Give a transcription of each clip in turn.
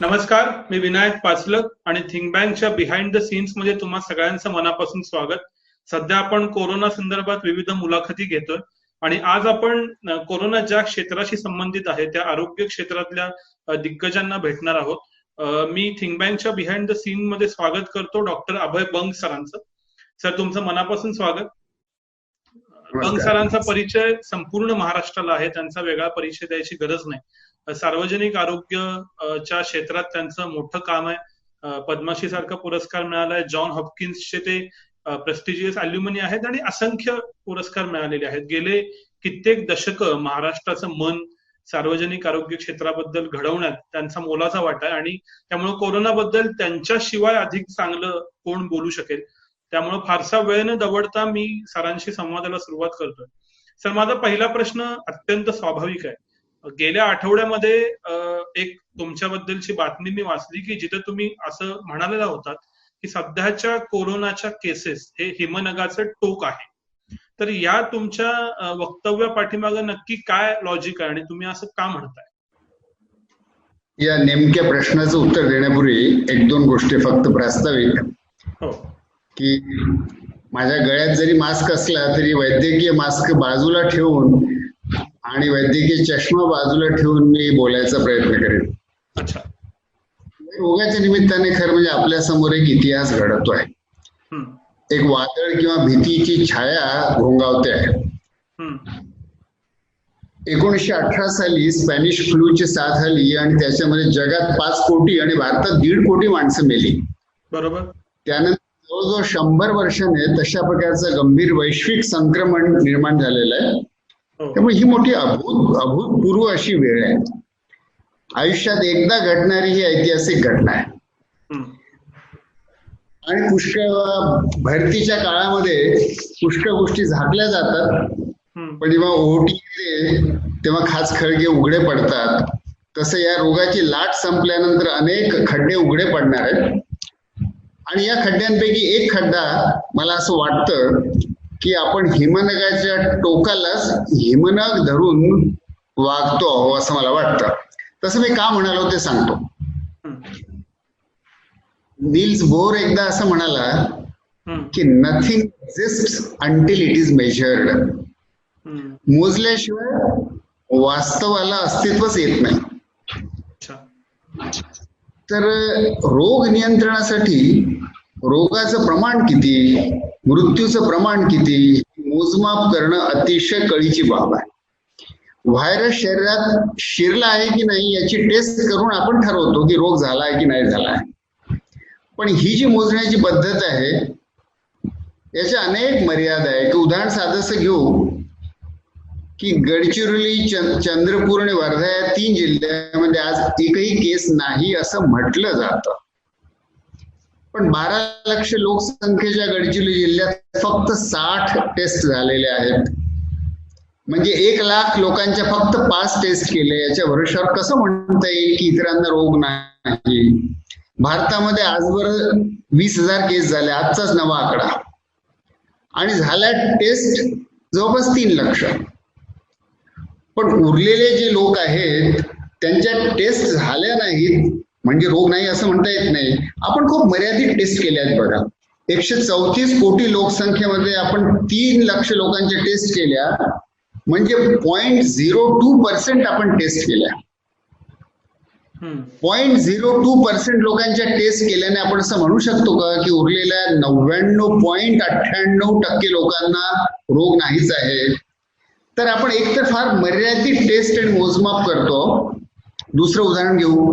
नमस्कार मी विनायक पाचलक आणि थिंक बँकच्या बिहाइंड द सीन्समध्ये तुम्हा सगळ्यांचं मनापासून स्वागत. सध्या आपण कोरोना संदर्भात विविध मुलाखती घेतोय आणि आज आपण कोरोना ज्या क्षेत्राशी संबंधित आहे त्या आरोग्य क्षेत्रातल्या दिग्गजांना भेटणार आहोत. मी थिंक बँकच्या बिहाइंड द सीन मध्ये स्वागत करतो डॉक्टर अभय बंग सरांचं. सर तुमचं मनापासून स्वागत. बंग सरांचा परिचय संपूर्ण महाराष्ट्राला आहे त्यांचा वेगळा परिचय द्यायची गरज नाही. सार्वजनिक आरोग्य च्या क्षेत्रात त्यांचं मोठं काम आहे. अ, पद्मश्री सारखा पुरस्कार मिळालाय. जॉन हॉपकिन्सचे ते प्रेस्टिजियस अल्युमिनी आहेत आणि असंख्य पुरस्कार मिळालेले आहेत. गेले कित्येक दशक महाराष्ट्राचं मन सार्वजनिक आरोग्य क्षेत्राबद्दल घडवण्यात त्यांचा मोलाचा वाटा आहे आणि त्यामुळे कोरोनाबद्दल त्यांच्याशिवाय अधिक चांगलं कोण बोलू शकेल? त्यामुळे फारसा वेळ न दवडता मी सरांशी संवादाला सुरुवात करतोय. सर माझा पहिला प्रश्न अत्यंत स्वाभाविक आहे. गेल्या आठवड्यामध्ये एक तुमच्याबद्दलची बातमी मी वाचली की जिथे तुम्ही असं म्हणालेला होतात की सध्याच्या कोरोनाच्या केसेस हे हिमनगाचं टोक आहे. तर या तुमच्या वक्तव्या पाठीमागे नक्की काय लॉजिक आहे आणि तुम्ही असं का म्हणताय? या नेमक्या प्रश्नाचं उत्तर देण्यापूर्वी एक दोन गोष्टी फक्त प्रास्ताविक. हो. की माझ्या गळ्यात जरी मास्क असला तरी वैद्यकीय मास्क बाजूला ठेवून आणि वैद्यकीय चष्मा बाजूला ठेवून मी बोलायचा प्रयत्न करेन. अच्छा. रोगाच्या निमित्ताने खरं म्हणजे आपल्यासमोर एक इतिहास घडतोय. हम्म. एक वादळ किंवा भीतीची छाया घोंगावते आहे हम्म. एकोणीसशे अठरा साली स्पॅनिश फ्लूची साथ आली आणि त्याच्यामध्ये जगात पाच कोटी आणि भारतात दीड कोटी माणसं मेली. बरोबर. त्यानंतर जवळजवळ शंभर वर्षाने तशा प्रकारचं गंभीर वैश्विक संक्रमण निर्माण झालेलं आहे. त्यामुळे ही मोठी अभूत अभूतपूर्व अशी वेळ आहे. आयुष्यात एकदा घडणारी ही ऐतिहासिक घटना आहे. आणि पुष्कळ भरतीच्या काळामध्ये पुष्कळ गोष्टी झाकल्या जातात. पण जेव्हा ओहोटी येते तेव्हा खास खळगे उघडे पडतात. तसं या रोगाची लाट संपल्यानंतर अनेक खड्डे उघडे पडणार आहेत. आणि या खड्ड्यांपैकी एक खड्डा मला असं वाटतं की आपण हिमनगाच्या टोकालाच हिमनग धरून वागतो आहो असं मला वाटतं. तसं मी का म्हणालो ते सांगतो. नील्स बोर एकदा असं म्हणाला की nothing exist until it is measured मोजल्याशिवाय वास्तवाला अस्तित्वच येत नाही. तर रोग नियंत्रणासाठी रोगाचं प्रमाण किती? मृत्यूचं प्रमाण किती? मोजमाप करणं अतिशय कळीची बाब आहे. व्हायरस शरीरात शिरला आहे की नाही याची टेस्ट करून आपण ठरवतो की रोग झाला आहे की नाही झाला आहे. पण ही जी मोजण्याची पद्धत आहे याच्या अनेक मर्यादा आहे की उदाहरण साधसं घेऊ. की गडचिरोली चंद- चंद्रपूर आणि वर्धा या तीन जिल्ह्यामध्ये आज एकही केस नाही असं म्हटलं जातं. पण बारा लक्ष लोकसंख्येच्या गडचिरोली जिल्ह्यात फक्त साठ टेस्ट झालेले आहेत. म्हणजे एक लाख लोकांच्या फक्त पाच टेस्ट केले. याच्या भरोशावर कसं म्हणता येईल की इतरांना रोग नाही? भारतामध्ये आजवर वीस हजार केस झाले. आजचाच नवा आकडा. आणि झाल्या टेस्ट जवळपास तीन लक्ष. पण उरलेले जे लोक आहेत त्यांच्या टेस्ट झाल्या नाहीत. म्हणजे रोग नाही असं म्हणता येत नाही. आपण खूप मर्यादित टेस्ट केल्या आहेत बघा. एकशे चौतीस कोटी लोकसंख्येमध्ये आपण तीन लक्ष लोकांच्या टेस्ट केल्या. म्हणजे पॉइंट झिरो टू पर्सेंट आपण टेस्ट केल्या. पॉइंट झिरो टू पर्सेंट लोकांच्या टेस्ट केल्याने आपण असं म्हणू शकतो का की उरलेल्या नव्याण्णव पॉइंट अठ्ठ्याण्णव टक्के लोकांना रोग नाहीच आहे? तर आपण एकतर फार मर्यादित टेस्ट आणि मोजमाप करतो. दुसरं उदाहरण घेऊ.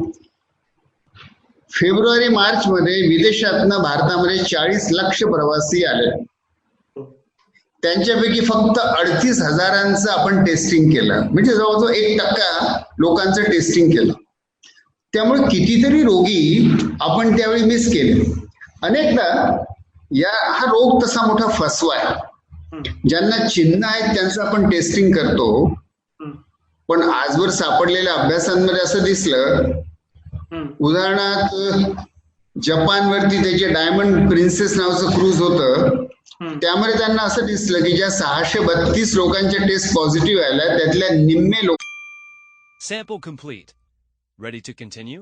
फेब्रुवारी मार्च मध्ये विदेशातनं भारतामध्ये चाळीस लक्ष प्रवासी आले. त्यांच्यापैकी फक्त अडतीस हजारांचं आपण टेस्टिंग केलं. म्हणजे जवळजवळ एक टक्का लोकांचं टेस्टिंग केलं. त्यामुळे कितीतरी रोगी आपण त्यावेळी मिस केले. अनेकदा या हा रोग तसा मोठा फसवा आहे. ज्यांना चिन्ह आहेत त्यांचं आपण टेस्टिंग करतो. पण आजवर सापडलेल्या अभ्यासांमध्ये असं दिसलं उदाहरणार्थ जपानवरती त्याचे डायमंड प्रिन्सेस नावाचं क्रूज होतं त्यामध्ये त्यांना असं दिसलं की ज्या सहाशे बत्तीस लोकांच्या टेस्ट पॉझिटिव्ह आल्या त्यातल्या निम्मे लोक Sample complete. Ready to continue?